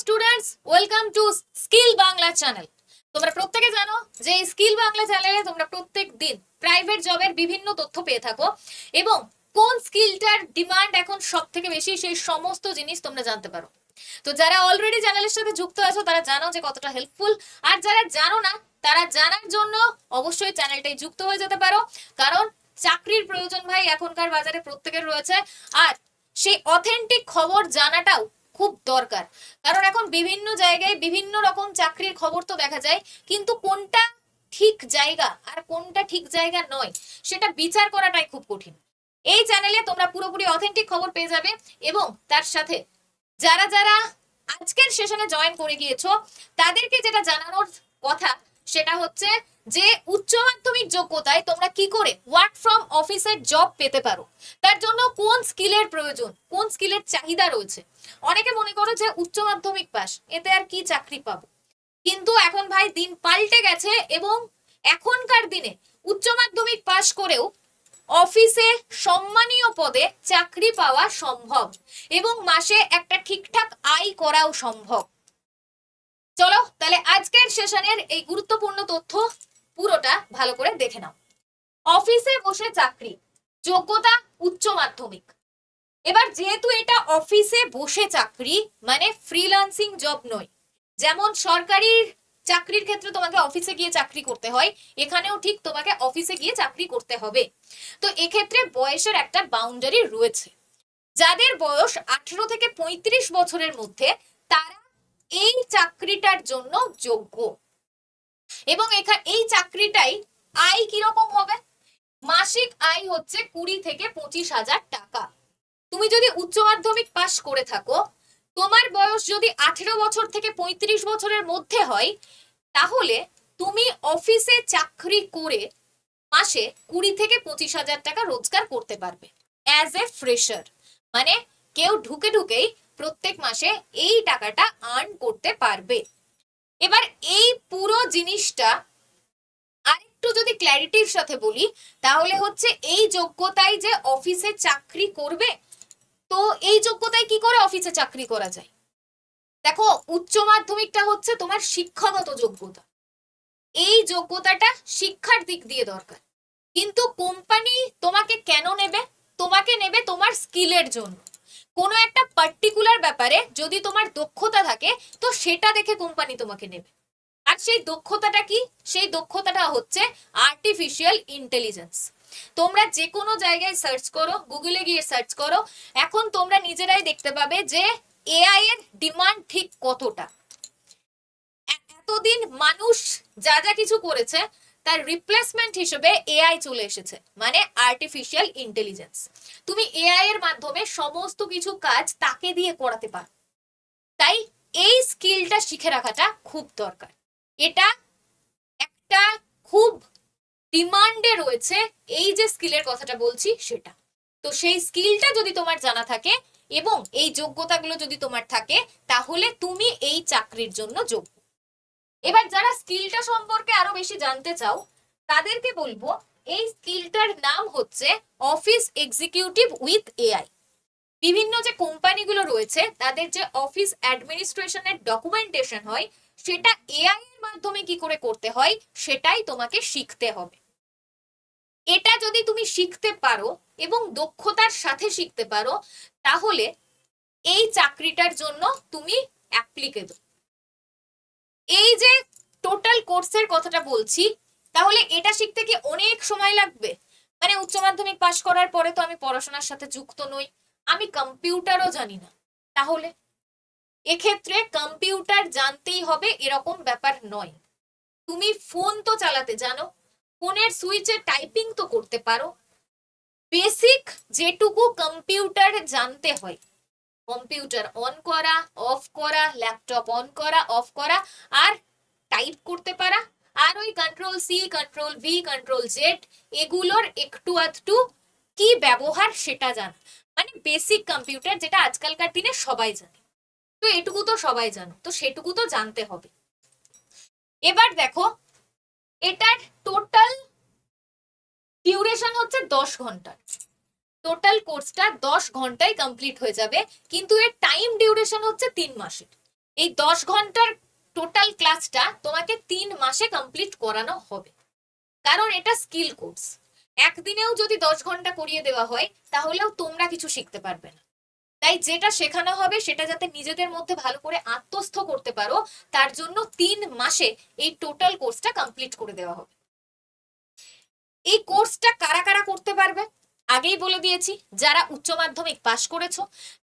Students welcome to skill Bangla channel তোমরা প্রত্যেকে জানো যে স্কিল বাংলা চ্যানেলে তোমরা প্রত্যেক দিন প্রাইভেট জবের বিভিন্ন তথ্য পেয়ে থাকো এবং কোন স্কিলটার ডিমান্ড এখন সব থেকে বেশি সেই সমস্ত জিনিস তোমরা জানতে পারো। তো যারা অলরেডি চ্যানেলের সাথে যুক্ত আছো, তারা জানো যে কতটা হেল্পফুল আর যারা জানো না, তারা জানার জন্য অবশ্যই চ্যানেলটাই যুক্ত হয়ে যেতে পারো। কারণ চাকরির প্রয়োজন ভাই এখনকার বাজারে প্রত্যেকের রয়েছে। আর সেই অথেন্টিক খবর জানাটাও খুব দরকার। কারণ এখন বিভিন্ন জায়গায় বিভিন্ন রকম চাকরির খবর তো দেখা যায়, কিন্তু কোনটা ঠিক জায়গা আর কোনটা ঠিক জায়গা নয়, সেটা বিচার করাটাই খুব কঠিন। এই চ্যানেলে তোমরা পুরোপুরি অথেন্টিক খবর পেয়ে যাবে এবং তার সাথে যারা যারা আজকের সেশনে জয়েন করে গিয়েছো, তাদেরকে যেটা জানানোর কথা, সেটা হচ্ছে যে উচ্চ মাধ্যমিক যোগ্যতায় তোমরা কি করে ওয়ার্ক ফ্রম অফিসের জব পেতে পারো? তার জন্য কোন স্কিলের প্রয়োজন? কোন স্কিলের চাহিদা রয়েছে? অনেকে মনে করো যে উচ্চ মাধ্যমিক পাস, এতে আর কি চাকরি পাবো? কিন্তু এখন ভাই দিন পাল্টে গেছে এবং এখনকার দিনে উচ্চ মাধ্যমিক পাস করেও অফিসে সম্মানীয় পদে চাকরি পাওয়া সম্ভব এবং মাসে একটা ঠিকঠাক আয় করাও সম্ভব। চলো, তাহলে আজকের সেশনের এই গুরুত্বপূর্ণ তথ্য পুরোটা ভালো করে দেখে নাও। অফিসে বসে চাকরি, যোগ্যতা উচ্চ মাধ্যমিক। এবার যেহেতু এটা অফিসে বসে চাকরি মানে ফ্রিল্যান্সিং জব নয়, যেমন সরকারি চাকরির ক্ষেত্রে তোমাকে অফিসে গিয়ে চাকরি করতে হয়, এখানেও ঠিক তোমাকে অফিসে গিয়ে চাকরি করতে হবে। তো এক্ষেত্রে বয়সের একটা বাউন্ডারি রয়েছে। যাদের বয়স আঠেরো থেকে পঁয়ত্রিশ বছরের মধ্যে, তারা এই চাকরিটার জন্য যোগ্য। এবং এখানে এই চাকরিটাই আয় কীরকম হবে? মাসিক আয় হচ্ছে কুড়ি থেকে পঁচিশ হাজার টাকা। তুমি যদি উচ্চ মাধ্যমিক পাশ করে থাকো, তোমার বয়স যদি আঠেরো বছর থেকে পঁয়ত্রিশ বছরের মধ্যে হয়, তাহলে তুমি অফিসে চাকরি করে মাসে কুড়ি থেকে পঁচিশ হাজার টাকা রোজগার করতে পারবে। অ্যাজ এ ফ্রেশার মানে কেউ ঢুকে ঢুকেই প্রত্যেক মাসে এই টাকাটা আর্ন করতে পারবে। এবার এই পুরো জিনিসটা আরেকটু যদি ক্ল্যারিটির সাথে বলি, তাহলে হচ্ছে এই যোগ্যতায় যে অফিসে চাকরি করবে, তো এই যোগ্যতায় কি করে অফিসে চাকরি করা যায়? দেখো, উচ্চ মাধ্যমিকটা হচ্ছে তোমার শিক্ষাগত যোগ্যতা। এই যোগ্যতাটা শিক্ষার দিক দিয়ে দরকার। কিন্তু কোম্পানি তোমাকে কেন নেবে? তোমাকে নেবে তোমার স্কিলের জন্য। কোনো একটা পার্টিকুলার ব্যাপারে যদি তোমার দক্ষতা থাকে, তো সেটা দেখে কোম্পানি তোমাকে নেবে। আর সেই দক্ষতাটা কি? সেই দক্ষতাটা হচ্ছে আর্টিফিশিয়াল ইন্টেলিজেন্স তোমরা যে কোনো জায়গায় সার্চ করো গুগলে গিয়ে সার্চ করো, এখন তোমরা নিজেরাই দেখতে পাবে যে এআই এর ডিমান্ড ঠিক কতটা। এতদিন মানুষ যা যা কিছু করেছে তার রিপ্লেসমেন্ট হিসেবে এআই চলে এসেছে মানে আর্টিফিশিয়াল ইন্টেলিজেন্স তুমি এআই এর মাধ্যমে সমস্ত কিছু কাজ তাকে দিয়ে করাতে পারো। তাই এই স্কিলটা শিখে রাখাটা খুব দরকার। এটা একটা খুব ডিমান্ডে রয়েছে এই যে স্কিলের কথাটা বলছি সেটা। তো সেই স্কিলটা যদি তোমার জানা থাকে এবং এই যোগ্যতাগুলো যদি তোমার থাকে, তাহলে তুমি এই চাকরির জন্য যোগ্য। এবার যারা স্কিলটা সম্পর্কে আরও বেশি জানতে চাও, তাদেরকে বলব, এই স্কিলটার নাম হচ্ছে অফিস এক্সিকিউটিভ উইথ এআই বিভিন্ন যে কোম্পানিগুলো রয়েছে, তাদের যে অফিস অ্যাডমিনিস্ট্রেশনের ডকুমেন্টেশন হয়, সেটা এআই এর মাধ্যমে কি করে করতে হয়, সেটাই তোমাকে শিখতে হবে। এটা যদি তুমি শিখতে পারো এবং দক্ষতার সাথে শিখতে পারো, তাহলে এই চাকরিটার জন্য তুমি অ্যাপ্লিকেবল এই যে টোটাল কোর্সের কথাটা বলছি, তাহলে এটা শিখতে কি অনেক সময় লাগবে? মানে উচ্চ মাধ্যমিক পাশ করার পরে তো আমি পড়াশোনার সাথে যুক্ত নই, আমি কম্পিউটারও জানি না। তাহলে এক্ষেত্রে কম্পিউটার জানতেই হবে এরকম ব্যাপার নয়। তুমি ফোন তো চালাতে জানো, ফোনের সুইচে টাইপিং তো করতে পারো। বেসিক যেটুকু কম্পিউটার জানতে হয় কম্পিউটার অন করা, অফ করা, ল্যাপটপ অন করা, অফ করা, আর টাইপ করতে পারা। আর ওই control C control V control Z এগুলোর একটু আধটু কি ব্যবহার সেটা জানা। মানে বেসিক কম্পিউটার যেটা আজকালকার দিনে সবাই জানে। তো এটুকু তো সবাই জানো, তো সেটুকু তো জানতে হবে। এবার দেখো, এটার টোটাল ডিউরেশন হচ্ছে দশ ঘণ্টার। টোটাল কোর্সটা দশ ঘন্টায় কমপ্লিট হয়ে যাবে, কিন্তু এর টাইম ডিউরেশন হচ্ছে তিন মাসের। এই দশ ঘণ্টার টোটাল ক্লাসটা তোমাকে তিন মাসে কমপ্লিট করানো হবে। কারণ এটা স্কিল কোর্স একদিনেও যদি দশ ঘণ্টা করিয়ে দেওয়া হয়, তাহলেও তোমরা কিছু শিখতে পারবে না। তাই যেটা শেখানো হবে, সেটা যাতে নিজেদের মধ্যে ভালো করে আত্মস্থ করতে পারো, তার জন্য তিন মাসে এই টোটাল কোর্সটা কমপ্লিট করে দেওয়া হবে। এই কোর্সটা কারা কারা করতে পারবে? আগেই বলে দিয়েছি, যারা উচ্চ মাধ্যমিক পাশ করেছ,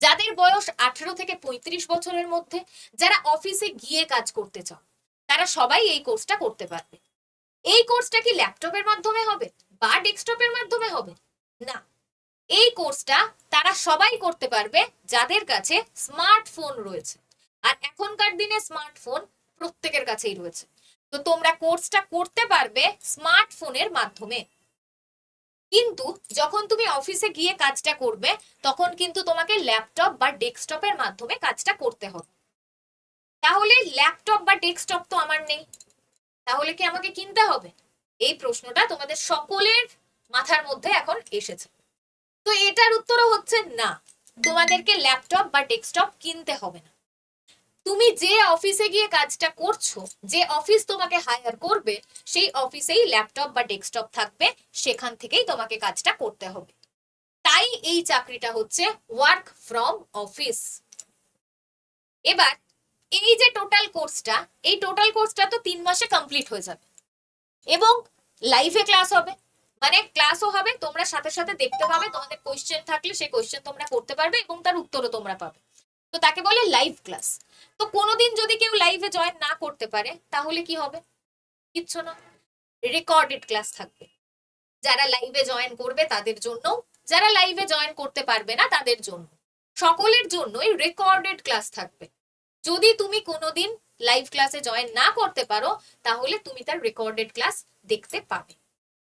যাদের বয়স আঠেরো থেকে পঁয়ত্রিশ বছরের মধ্যে, যারা অফিসে গিয়ে কাজ করতে চাও, তারা সবাই এই কোর্সটা করতে পারবে। এই কোর্সটা কি ল্যাপটপের মাধ্যমে হবে বা ডেস্কটপের মাধ্যমে হবে? না। এই কোর্সটা তারা সবাই করতে পারবে যাদের কাছে স্মার্টফোন রয়েছে। আর এখনকার দিনে স্মার্টফোন প্রত্যেকের কাছেই রয়েছে। তো তোমরা কোর্সটা করতে পারবে স্মার্টফোনের মাধ্যমে। কিন্তু যখন তুমি অফিসে গিয়ে কাজটা করবে, তখন কিন্তু তোমাকে ল্যাপটপ বা ডেস্কটপের মাধ্যমে কাজটা করতে হবে। তাহলে ল্যাপটপ বা ডেস্কটপ তো আমার নেই। তাহলে কি আমাকে কিনতে হবে? এই প্রশ্নটা তোমাদের সকলের মাথার মধ্যে এখন এসেছে। তো এটার উত্তরও হচ্ছে না। তোমাদেরকে ল্যাপটপ বা ডেস্কটপ কিনতে হবে না। তুমি যে অফিসে গিয়ে কাজটা করছ, যে অফিস তোমাকে হায়ার করবে, সেই অফিসেই ল্যাপটপ বা ডেস্কটপ থাকবে, সেখান থেকেই তোমাকে কাজটা করতে হবে। তাই এই চাকরিটা হচ্ছে ওয়ার্ক ফ্রম অফিস এবার, এই যে টোটাল কোর্সটা এই টোটাল কোর্সটা তো তিন মাসে কমপ্লিট হয়ে যাবে। এবং লাইভে ক্লাস হবে। মানে ক্লাসও হবে, তোমরা সাথে সাথে দেখতে পাবে, তোমাদের কোয়েশ্চেন থাকলে সেই কোয়েশ্চেন তোমরা করতে পারবে এবং তার উত্তরও তোমরা পাবে। তো তাকে বলে লাইভ ক্লাস তো কোনোদিন যদি কেউ লাইভে জয়েন না করতে পারে, তাহলে কি হবে? কিচ্ছু না। রেকর্ডেড ক্লাস থাকবে। যারা লাইভে জয়েন করবে তাদের জন্য, যারা লাইভে জয়েন করতে পারবে না তাদের জন্য। সকলের জন্যই রেকর্ডেড ক্লাস থাকবে। যদি তুমি কোনোদিন লাইভ ক্লাসে জয়েন না করতে পারো, তাহলে তুমি তার রেকর্ডেড ক্লাস দেখতে পাবে।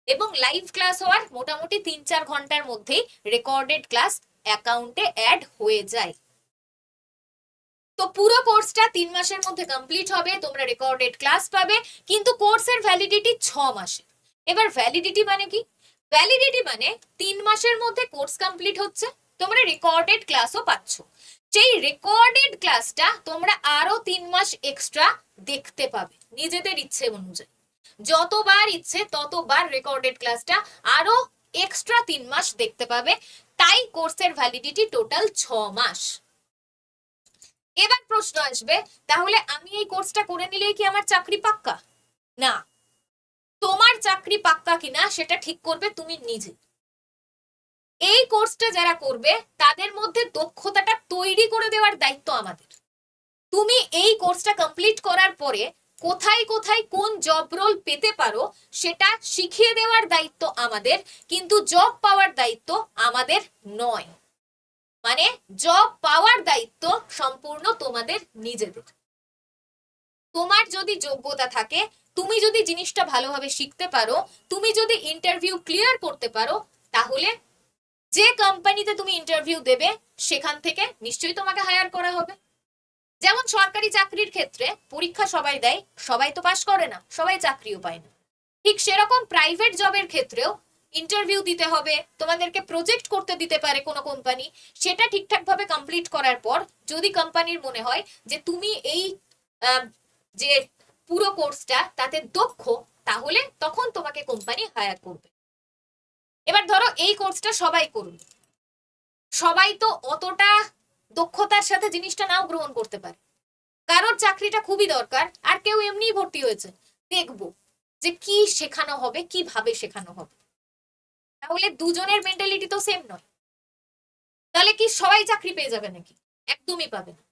এবং লাইভ ক্লাস হওয়ার মোটামুটি তিন চার ঘণ্টার মধ্যেই রেকর্ডেড ক্লাস অ্যাকাউন্টে অ্যাড হয়ে যায়। তো পুরো কোর্সটা তিন মাসের মধ্যে কমপ্লিট হবে, তোমরা রেকর্ডেড ক্লাস পাবে, কিন্তু কোর্সের ভ্যালিডিটি ছ মাসে এবার ভ্যালিডিটি মানে কি? ভ্যালিডিটি মানে তিন মাসের মধ্যে কোর্স কমপ্লিট হচ্ছে, তোমরা রেকর্ডেড ক্লাসও পাচ্ছ। সেই রেকর্ডেড ক্লাসটা তোমরা আরও তিন মাস এক্সট্রা দেখতে পাবে, নিজেদের ইচ্ছে অনুযায়ী। যতবার ইচ্ছে ততবার রেকর্ডেড ক্লাসটা আরও এক্সট্রা তিন মাস দেখতে পাবে, তাই কোর্সের ভ্যালিডিটি টোটাল ছ মাস। এবার প্রশ্ন আসবে, তাহলে আমি এই কোর্সটা করে নিলেই কি আমার চাকরি পাক্কা? না। তোমার চাকরি পাক্কা কিনা সেটা ঠিক করবে তুমি নিজে। এই কোর্সটা যারা করবে, তাদের মধ্যে দক্ষতাটা তৈরি করে দেওয়ার দায়িত্ব আমাদের। তুমি এই কোর্সটা কমপ্লিট করার পরে কোথায় কোথায় কোন জব রোল পেতে পারো, সেটা শিখিয়ে দেওয়ার দায়িত্ব আমাদের, কিন্তু জব পাওয়ার দায়িত্ব আমাদের নয়। মানে জব পাওয়ার দায়িত্ব সম্পূর্ণ তোমাদের নিজেদের। তোমার যদি যোগ্যতা থাকে, তুমি যদি জিনিসটা ভালোভাবে শিখতে পারো, তুমি যদি ইন্টারভিউ ক্লিয়ার করতে পারো, তাহলে যে কোম্পানিতে তুমি ইন্টারভিউ দেবে, সেখান থেকে নিশ্চয়ই তোমাকে হায়ার করা হবে। যেমন সরকারি চাকরির ক্ষেত্রে পরীক্ষা সবাই দেয়, সবাই তো পাশ করে না, সবাই চাকরিও পায় না। ঠিক সেরকম প্রাইভেট জবের ক্ষেত্রেও ইন্টারভিউ দিতে হবে, তোমাদেরকে প্রজেক্ট করতে দিতে পারে কোনো কোম্পানি সেটা ঠিকঠাক ভাবে কমপ্লিট করার পর যদি কোম্পানির মনে হয় যে তুমি এই যে পুরো কোর্সটা তাতে দক্ষ, তাহলে তখন তোমাকে কোম্পানি হায়ার করবে। এবার ধরো এই কোর্সটা সবাই করুন সবাই তো অতটা দক্ষতার সাথে জিনিসটা নাও গ্রহণ করতে পারে। কারোর চাকরিটা খুবই দরকার, আর কেউ এমনিই ভর্তি হয়েছে। দেখব যে কি শেখানো হবে, কীভাবে শেখানো হবে। তাহলে দুজনের মেন্টালিটি তো সেম নয়। তাহলে কি সবাই চাকরি পেয়ে যাবে নাকি? একদমই পাবে না।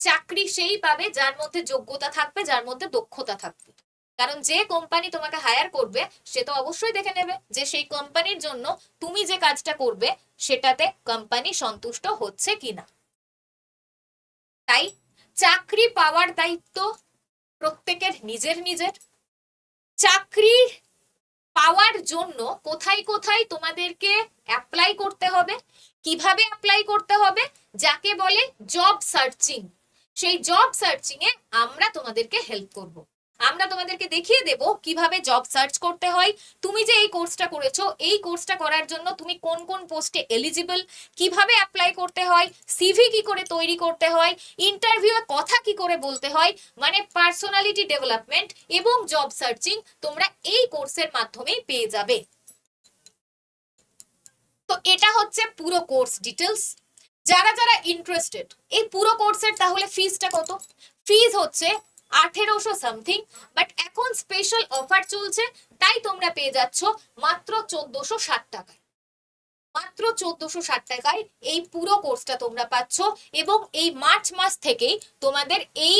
চাকরি সেই পাবে যার মধ্যে যোগ্যতা থাকবে, যার মধ্যে দক্ষতা থাকবে। কারণ যে কোম্পানি তোমাকে হায়ার করবে, সে তো অবশ্যই দেখে নেবে যে সেই কোম্পানির জন্য তুমি যে কাজটা করবে, সেটাতে কোম্পানি সন্তুষ্ট হচ্ছে কিনা। তাই চাকরি পাওয়ার দায়িত্ব প্রত্যেকের নিজের নিজের। চাকরি পাওয়ার জন্য কোথায় কোথায় তোমাদেরকে অ্যাপ্লাই করতে হবে, কীভাবে অ্যাপ্লাই করতে হবে, যাকে বলে জব সার্চিং সেই জব সার্চিং এ আমরা তোমাদেরকে হেল্প করব। আমরা তোমাদেরকে দেখিয়ে দেব কীভাবে জব সার্চ করতে হয়। তুমি যে এই কোর্সটা করেছ, এই কোর্সটা করার জন্য তুমি কোন কোন পোস্টে এলিজিবল কীভাবে অ্যাপ্লাই করতে হয় সিভি কি করে তৈরি করতে হয় ইন্টারভিউয়ে কথা কি করে বলতে হয় মানে পার্সোনালিটি ডেভেলপমেন্ট এবং জব সার্চিং তোমরা এই কোর্সের মাধ্যমেই পেয়ে যাবে। তো এটা হচ্ছে পুরো কোর্স ডিটেলস যারা যারা ইন্টারেস্টেড এই পুরো কোর্সের তাহলে ফিজটা কত? ফিজ হচ্ছে আঠেরোশো সামথিং বাট এখন স্পেশাল অফার চলছে, তাই তোমরা পেয়ে যাচ্ছ মাত্র চোদ্দশো ষাট টাকায়। মাত্র চোদ্দশো ষাট টাকায় এই পুরো কোর্সটা তোমরা পাচ্ছ এবং এই মার্চ মাস থেকেই তোমাদের এই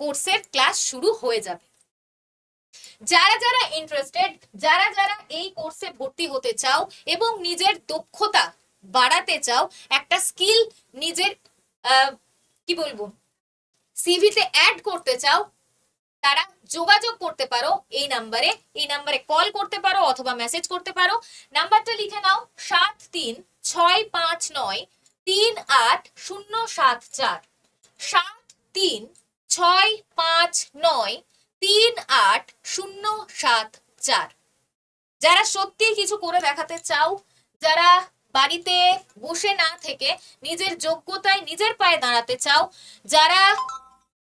কোর্সের ক্লাস শুরু হয়ে যাবে। যারা যারা ইন্টারেস্টেড যারা যারা এই কোর্সে ভর্তি হতে চাও এবং নিজের দক্ষতা বাড়াতে চাও, একটা স্কিল নিজের কি বলব? সিভিতে অ্যাড করতে চাও, তারা যোগাযোগ করতে পারো এই নাম্বারে এই নাম্বারে কল করতে পারো অথবা মেসেজ করতে পারো। নাম্বারটা লিখে নাও সাত তিন ছয় পাঁচ নয় তিন আট শূন্য সাত চার। সাত তিন ছয় পাঁচ নয় তিন আট শূন্য সাত চার। যারা সত্যি কিছু করে দেখাতে চাও, যারা বাড়িতে বসে না থেকে নিজের যোগ্যতায় নিজের পায়ে দাঁড়াতে চাও, যারা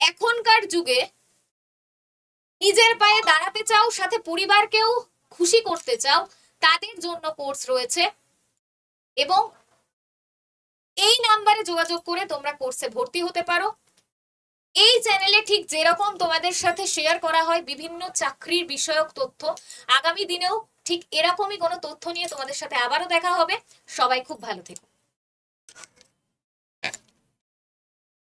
এখনকার যুগে নিজের পায়ে দাঁড়াতে চাও, সাথে পরিবারকেও খুশি করতে চাও, তাদের জন্য কোর্স রয়েছে। এবং এই নাম্বারে যোগাযোগ করে তোমরা কোর্সে ভর্তি হতে পারো। এই চ্যানেলে ঠিক যেরকম তোমাদের সাথে শেয়ার করা হয়, বিভিন্ন চাকরির বিষয়ক তথ্য, আগামী দিনেও ঠিক এরকমই কোনো তথ্য নিয়ে তোমাদের সাথে আবারও দেখা হবে। সবাই খুব ভালো থেকো।